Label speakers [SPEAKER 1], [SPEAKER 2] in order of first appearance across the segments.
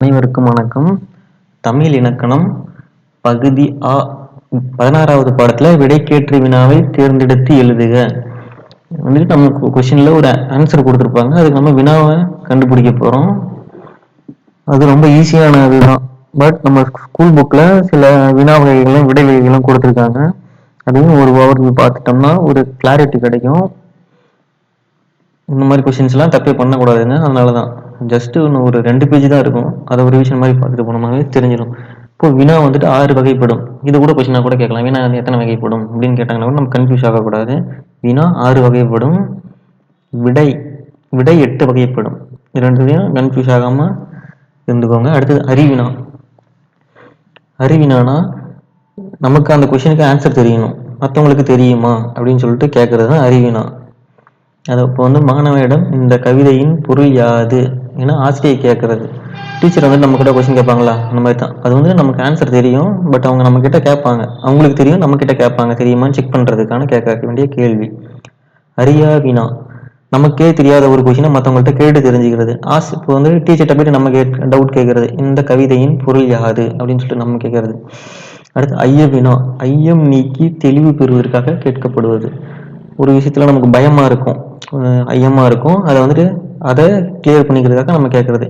[SPEAKER 1] அனைவருக்கும் வணக்கம். தமிழ் இலக்கணம் பகுதி ஆ பதினாறாவது பாடத்துல விடைக்கேற்று வினாவை தேர்ந்தெடுத்து எழுதுக. வந்துட்டு நம்ம கொஷின்ல ஒரு ஆன்சர் கொடுத்துருப்பாங்க. அதுக்கு நம்ம வினாவை கண்டுபிடிக்க போறோம். அது ரொம்ப ஈஸியானது தான். பட் நம்ம ஸ்கூல் புக்ல சில வினா வகைகளும் விடை வகைகளும் கொடுத்துருக்காங்க. அதையும் ஒரு ஓவர்வியூ பார்த்துட்டோம்னா ஒரு கிளாரிட்டி கிடைக்கும். இந்த மாதிரி கொஷின்ஸ்லாம் தப்பே பண்ணக்கூடாதுங்க. அதனால தான் ஜஸ்ட் ஒன்று ஒரு ரெண்டு பேஜ் தான் இருக்கும். அதை ஒரு விஷயம் மாதிரி பார்த்துட்டு போனோமாவே தெரிஞ்சிடும். இப்போ வினா வந்துட்டு ஆறு வகைப்படும். இது கூட கொஸ்டினாக கூட கேட்கலாம். வினா வந்து எத்தனை வகைப்படும் அப்படின்னு கேட்டாங்கன்னா கூட நம்ம கன்ஃபியூஸ் ஆகக்கூடாது. வினா ஆறு வகைப்படும். விடை விடை எட்டு வகைப்படும். இது ரெண்டுலையும் கன்ஃபியூஸ் ஆகாமல் இருந்துக்கோங்க. அடுத்தது அறிவினா அறிவினானா நமக்கு அந்த கொஷினுக்கு ஆன்சர் தெரியணும். மற்றவங்களுக்கு தெரியுமா அப்படின்னு சொல்லிட்டு கேட்குறது தான் அறிவினா அது இப்போ வந்து மாணவனிடம் இந்த கவிதையின் பொருள் யாது? ஏன்னா ஆசிரியர் கேட்குறது. டீச்சர் வந்து நம்ம கிட்ட கொஸ்டின் கேட்பாங்களா? அந்த மாதிரி தான். அது வந்து நமக்கு ஆன்சர் தெரியும் பட் அவங்க நம்ம கிட்ட கேட்பாங்க. அவங்களுக்கு தெரியும் நம்ம கிட்ட கேட்பாங்க. தெரியுமான்னு செக் பண்றதுக்கான கேட்க வேண்டிய கேள்வி. அரியா வினா. நமக்கே தெரியாத ஒரு கொஷினை மற்றவங்கள்ட்ட கேட்டு தெரிஞ்சுக்கிறது. ஆஸ் இப்போ வந்து டீச்சர்கிட்ட போயிட்டு நம்ம கேட் டவுட் கேட்கறது. இந்த கவிதையின் பொருள் யாது? அப்படின்னு சொல்லிட்டு நம்ம கேட்கறது. அடுத்து ஐய வினா. ஐயம் நீக்கி தெளிவு பெறுவதற்காக கேட்கப்படுவது. ஒரு விஷயத்துல நமக்கு பயமா இருக்கும். ஐயமாக ஐயமா இருக்கும். அதை வந்துட்டு அதை கிளியர் பண்ணிக்கிறதுக்காக நம்ம கேட்கறது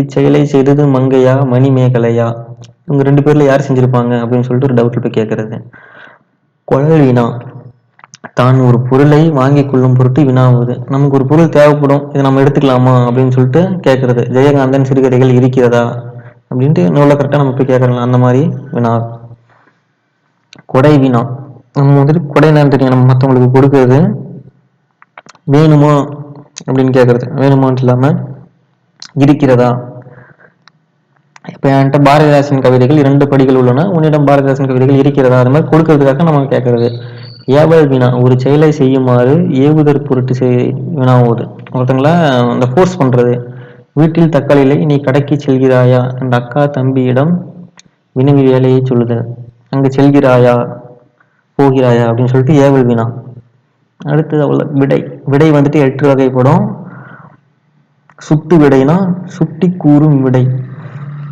[SPEAKER 1] இச்செயலை செய்தது மங்கையா மணிமேகலையா? இவங்க ரெண்டு பேரில் யார் செஞ்சிருப்பாங்க அப்படின்னு சொல்லிட்டு ஒரு டவுட்டில் போய் கேட்குறது குழல் வீணா தான் ஒரு பொருளை வாங்கி கொள்ளும் பொருட்டு வினாவுது நமக்கு ஒரு பொருள் தேவைப்படும். இதை நம்ம எடுத்துக்கலாமா அப்படின்னு சொல்லிட்டு கேட்கறது ஜெயகாந்தன் சிறுகதைகள் இருக்கிறதா? அப்படின்ட்டு நூலை கரெக்டாக நம்ம போய் கேட்கறோம் அந்த மாதிரி வினா கொடை வினா நம்ம வந்துட்டு கொடை என்னன்னு தெரியும். நம்ம மற்றவங்களுக்கு கொடுக்கறது வேணுமா? அப்படின்னு கேட்கறது வேணுமான்னு இல்லாமல் இருக்கிறதா? இப்போ என்கிட்ட பாரதிதாசன் கவிதைகள் இரண்டு படிகள் உள்ளன. உன்னிடம் பாரதிதாசன் கவிதைகள் இருக்கிறதா? அது மாதிரி கொடுக்கறதுக்காக நம்ம கேட்கறது ஏவல் வினா ஒரு செயலை செய்யுமாறு ஏவுதற் பொருட்டு செய் வினாவுவது ஒருத்தங்களா அந்த ஃபோர்ஸ் பண்ணுறது வீட்டில் தக்காளி நீ கடைக்கு செல்கிறாயா? அந்த அக்கா தம்பியிடம் வினவி வேலையை சொல்லுது. அங்கு செல்கிறாயா? போகிறாயா? அப்படின்னு சொல்லிட்டு ஏவல் வினா. அடுத்தது அவ்வளோ விடை. விடை வந்துட்டு எட்டு வகைப்படும். சுட்டு விடைனா சுட்டி கூறும் விடை.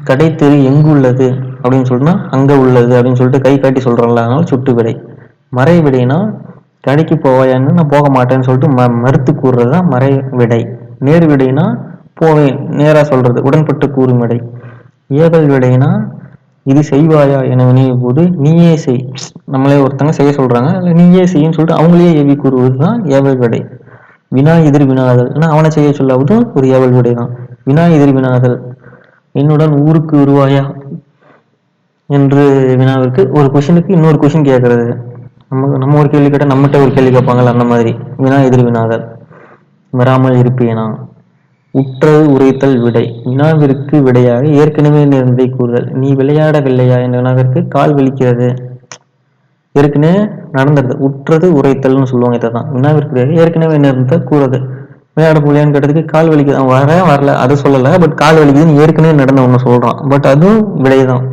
[SPEAKER 1] கடை தெரு எங்கு உள்ளது அப்படின்னு சொல்லிட்டுனா அங்கே உள்ளது அப்படின்னு சொல்லிட்டு கை காட்டி சொல்கிறோம்ல அதனால சுட்டு விடை. மறை விடைனா கடைக்கு போவாயான்னு நான் போக மாட்டேன்னு சொல்லிட்டு ம மறுத்து கூறுறது தான் மறை விடை. நேர் விடைனா போவேன் நேராக சொல்கிறது உடன்பட்டு கூறும் விடை. ஏவல் விடைனா இது செய்வாயா என வினையும் போது நீயே செய். நம்மளே ஒருத்தங்க செய்ய சொல்றாங்க. இல்ல நீயே செய்யன்னு சொல்லிட்டு அவங்களே ஏவி கூறுவது தான் ஏவல் விடை. வினா எதிர் வினாதல். ஏன்னா அவனை செய்ய சொல்லாவதும் ஒரு ஏவல் விடை தான். வினா எதிர் வினாதல். என்னுடன் ஊருக்கு வருவாயா என்று வினாவிற்கு ஒரு கொஷினுக்கு இன்னொரு கொஷின் கேட்கறது. நம்ம நம்ம ஒரு கேள்வி கேட்டால் நம்மகிட்ட ஒரு கேள்வி கேட்பாங்கல்ல அந்த மாதிரி. வினா எதிர் வினாதல். வராமல் இருப்பேனா? உற்றது உரைத்தல் விடை. வினாவிற்கு விடையாக ஏற்கனவே நேர்ந்ததை கூறுதல். நீ விளையாடவில்லையா? என்ற வினாவிற்கு கால் வலிக்கிறது ஏற்கனவே நடந்தது. உற்றது உரைத்தல்னு சொல்லுவாங்க இதை தான் வினாவிற்கு விடையாக ஏற்கனவே நேர்ந்ததை கூறுது. விளையாட போலியான்னு கேட்டதுக்கு கால் வலிக்குது அவன் வரேன். வரல. அது சொல்லலை. பட் கால் வலிக்குதுன்னு ஏற்கனவே நடந்த ஒன்று சொல்றான். பட் அதுவும் விடைதான்.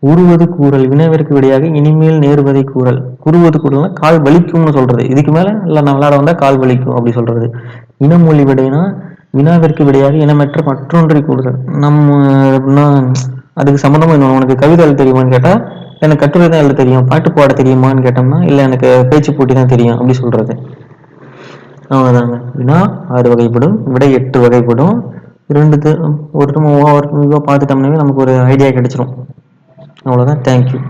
[SPEAKER 1] உருவது கூறல். வினைவிற்கு விடையாக இனிமேல் நேருவதை கூறல். குறுவது கூறல்னா கால் வலிக்கும்னு சொல்றது. இதுக்கு மேல இல்லை நான் விளையாட வந்தா கால் வலிக்கும் அப்படி சொல்றது. இனமொழி விடைனா வினாவிற்கு விடையாக இனமற்ற மற்றொன்றை கூறுதல். நம்ம எப்படின்னா அதுக்கு சம்மந்தமா என்ன உனக்கு கவிதை எழுத தெரியுமான்னு கேட்டா எனக்கு கட்டுரை தான் எழுத தெரியும் பாட்டு பாட தெரியுமான்னு கேட்டோம்னா இல்ல எனக்கு பேச்சு போட்டி தான் தெரியும் அப்படி சொல்றது. அவ்வளவுதாங்க. வினா ஆறு வகைப்படும் விடை எட்டு வகைப்படும். இரண்டு து- ஒரு ஒவ்வொரு பார்த்துட்டோம்னாவே நமக்கு ஒரு ஐடியா கிடைச்சிரும். அவ்வளவுதான். தேங்க்யூ